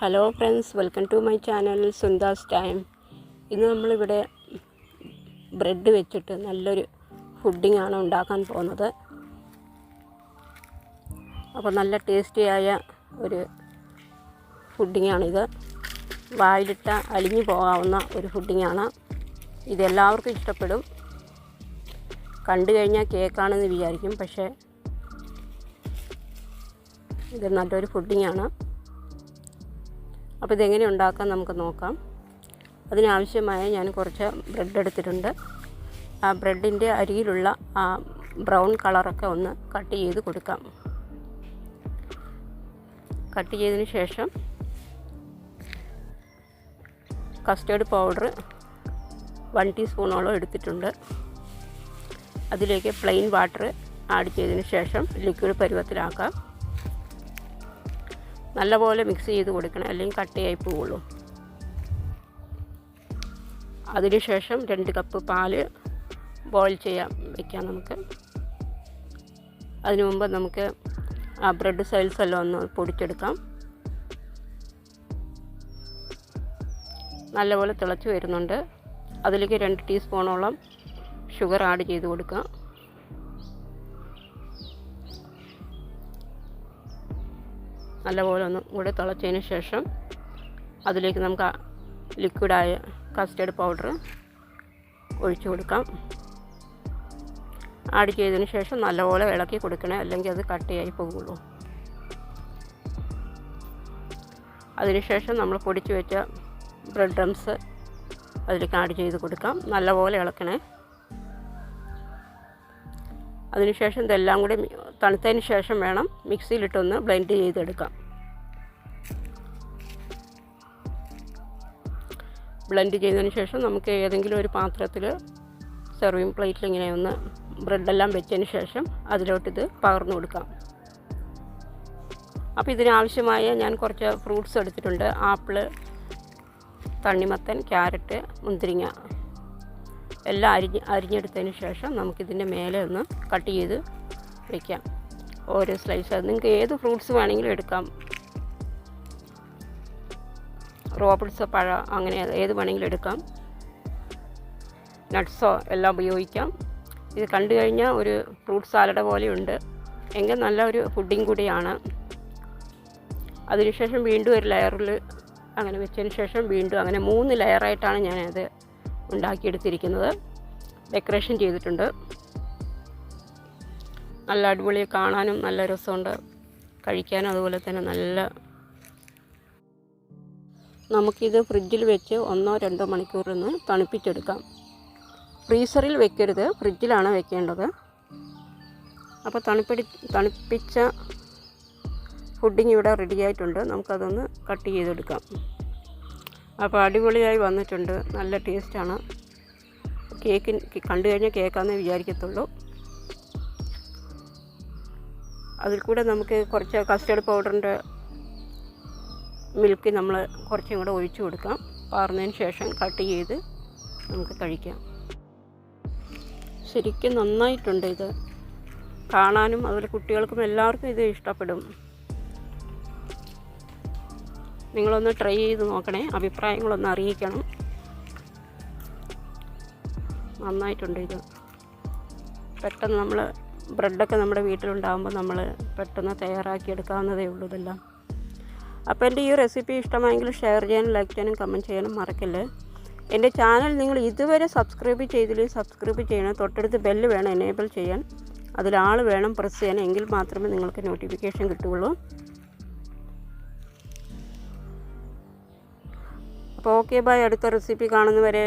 Hello friends welcome to my channel Sundas time. ഇന്ന് നമ്മളിവിടെ bread വെച്ചിട്ട് നല്ലൊരു ഫുഡിംഗ് ആണ് ഉണ്ടാക്കാൻ പോകുന്നത്. അപ്പോൾ നല്ല ടേസ്റ്റിയായ ഒരു ഫുഡിങ്ങാണിത്. വായിലിട്ട അലിഞ്ഞു പോകാവുന്ന ഒരു ഫുഡിങ്ങാണ്. ഇതെല്ലാവർക്കും ഇഷ്ടപ്പെടും. കണ്ടു കഴിഞ്ഞാൽ കേക്കാണെന്ന് വിചാരിക്കും പക്ഷേ ഇത് നല്ലൊരു ഫുഡിങ്ങാണ്. അപ്പോൾ ഇതെങ്ങനെ ഉണ്ടാക്കാം നമുക്ക് നോക്കാം. അതിനാവശ്യമായ ഞാൻ കുറച്ച് ബ്രെഡ് എടുത്തിട്ടുണ്ട്. ആ ബ്രെഡിന്റെ അരിയിലുള്ള ആ ബ്രൗൺ കളറൊക്കെ ഒന്ന് കട്ട് ചെയ്ത് കൊടുക്കാം. കട്ട് ചെയ്തതിന് ശേഷം കസ്റ്റേർഡ് പൗഡർ വൺ ടീസ്പൂണോളം എടുത്തിട്ടുണ്ട്. അതിലേക്ക് പ്ലെയിൻ വാട്ടർ ആഡ് ചെയ്തതിന് ശേഷം ലിക്വിഡ് പരുവത്തിലാക്കാം. നല്ലപോലെ മിക്സ് ചെയ്ത് കൊടുക്കണം. അല്ലെങ്കിൽ കട്ടയായി പോവുള്ളൂ അതിനുശേഷം രണ്ട് കപ്പ് പാൽ ബോയിൽ ചെയ്യാൻ വയ്ക്കാം നമുക്ക്. അതിനു മുമ്പ് നമുക്ക് ആ ബ്രെഡ് സൈൽസ് എല്ലാം ഒന്ന് പൊടിച്ചെടുക്കാം. നല്ലപോലെ തിളച്ച് വരുന്നുണ്ട്. അതിലേക്ക് രണ്ട് ടീസ്പൂണോളം ഷുഗർ ആഡ് ചെയ്ത് കൊടുക്കാം. നല്ലപോലെ ഒന്ന് കൂടെ തിളച്ചതിന് ശേഷം അതിലേക്ക് നമുക്ക് ലിക്വിഡായ കസ്റ്റേർഡ് പൗഡർ ഒഴിച്ചു കൊടുക്കാം. ആഡ് ചെയ്തതിന് ശേഷം നല്ലപോലെ ഇളക്കി കൊടുക്കണേ അല്ലെങ്കിൽ അത് കട്ടിയായി പോകുള്ളൂ. അതിനുശേഷം നമ്മൾ പൊടിച്ച് വെച്ച ബ്രെഡ് ഡ്രംസ് അതിലേക്ക് ആഡ് ചെയ്ത് കൊടുക്കാം. നല്ലപോലെ ഇളക്കണേ. അതിനുശേഷം ഇതെല്ലാം കൂടി തണുത്തതിന് ശേഷം വേണം മിക്സിയിലിട്ടൊന്ന് ബ്ലെൻഡ് ചെയ്തെടുക്കാം. ബ്ലെൻഡ് ചെയ്തതിന് ശേഷം നമുക്ക് ഏതെങ്കിലും ഒരു പാത്രത്തിൽ സെർവിങ് പ്ലേറ്റിൽ ഇങ്ങനെ ഒന്ന് ബ്രെഡെല്ലാം വെച്ചതിന് ശേഷം അതിലോട്ടിത് പകർന്നു കൊടുക്കാം. അപ്പോൾ ഇതിനാവശ്യമായ ഞാൻ കുറച്ച് ഫ്രൂട്ട്സ് എടുത്തിട്ടുണ്ട്. ആപ്പിൾ തണ്ണിമത്തൻ ക്യാരറ്റ് മുന്തിരിങ്ങ. എല്ലാം അരിഞ്ഞ് അരിഞ്ഞെടുത്തതിന് ശേഷം നമുക്കിതിന്റെ മേലെ ഒന്ന് കട്ട് ചെയ്ത് വയ്ക്കാം ഓരോ സ്ലൈസ് നിങ്ങൾക്ക് ഏത് ഫ്രൂട്ട്സ് വേണമെങ്കിലും എടുക്കാം. റോബിൾസ് പഴ അങ്ങനെ ഏത് വേണമെങ്കിലും എടുക്കാം. നട്ട്സോ എല്ലാം ഉപയോഗിക്കാം. ഇത് കണ്ടു കഴിഞ്ഞാൽ ഒരു ഫ്രൂട്ട് സാലഡ് പോലെയുണ്ട് എങ്കിൽ നല്ല ഒരു ഫുഡിങ് കൂടിയാണ്. അതിനുശേഷം വീണ്ടും ഒരു ലെയറിൽ അങ്ങനെ വെച്ചതിന് ശേഷം വീണ്ടും അങ്ങനെ മൂന്ന് ലെയറായിട്ടാണ് ഞാനത് ഉണ്ടാക്കിയെടുത്തിരിക്കുന്നത്. ഡെക്കറേഷൻ ചെയ്തിട്ടുണ്ട്. നല്ല അടിപൊളി കാണാനും നല്ല രസമുണ്ട്. കഴിക്കാനും അതുപോലെ തന്നെ നല്ല നമുക്കിത് ഫ്രിഡ്ജിൽ വെച്ച് ഒന്നോ രണ്ടോ മണിക്കൂറിന്ന് തണുപ്പിച്ചെടുക്കാം. ഫ്രീസറിൽ വെക്കരുത്. ഫ്രിഡ്ജിലാണ് വെക്കേണ്ടത്. അപ്പോൾ തണുപ്പടി തണുപ്പിച്ച ഫുഡിങ് ഇവിടെ റെഡിയായിട്ടുണ്ട്. നമുക്കതൊന്ന് കട്ട് ചെയ്തെടുക്കാം. അപ്പോൾ അടിപൊളിയായി വന്നിട്ടുണ്ട്. നല്ല ടേസ്റ്റാണ്. കേക്ക് കണ്ടു കഴിഞ്ഞാൽ കേക്കാന്നേ വിചാരിക്കത്തുള്ളൂ. അതിൽ കൂടെ നമുക്ക് കുറച്ച് കസ്റ്റേർഡ് പൗഡറിന്റെ മിൽക്ക് നമ്മൾ കുറച്ചും കൂടെ ഒഴിച്ചു കൊടുക്കാം. പാർന്നതിന് ശേഷം കട്ട് ചെയ്ത് നമുക്ക് കഴിക്കാം. ശരിക്കും നന്നായിട്ടുണ്ട് ഇത്. കാണാനും അതുപോലെ കുട്ടികൾക്കും എല്ലാവർക്കും ഇത് ഇഷ്ടപ്പെടും. നിങ്ങളൊന്ന് ട്രൈ ചെയ്ത് നോക്കണേ. അഭിപ്രായങ്ങളൊന്ന് അറിയിക്കണം. നന്നായിട്ടുണ്ട് ഇത്. പെട്ടെന്ന് നമ്മൾ ബ്രെഡൊക്കെ നമ്മുടെ വീട്ടിലുണ്ടാകുമ്പോൾ നമ്മൾ പെട്ടെന്ന് തയ്യാറാക്കി എടുക്കാവുന്നതേ ഉള്ളൂ ഇതെല്ലാം. അപ്പോൾ എന്റെ ഈ റെസിപ്പി ഇഷ്ടമായെങ്കിൽ ഷെയർ ചെയ്യാനും ലൈക്ക് ചെയ്യാനും കമന്റ് ചെയ്യാനും മറക്കല്ലേ. എന്റെ ചാനൽ നിങ്ങൾ ഇതുവരെ സബ്സ്ക്രൈബ് ചെയ്തില്ലെങ്കിൽ സബ്സ്ക്രൈബ് ചെയ്യണം. തൊട്ടടുത്ത് ബെല്ല് വേണം എനേബിൾ ചെയ്യാൻ. അതിലാൾ വേണം പ്രസ് ചെയ്യാൻ. എങ്കിൽ മാത്രമേ നിങ്ങൾക്ക് നോട്ടിഫിക്കേഷൻ കിട്ടുകയുള്ളൂ. അപ്പോൾ ഓക്കെ ബൈ അടുത്ത റെസിപ്പി കാണുന്നവരെ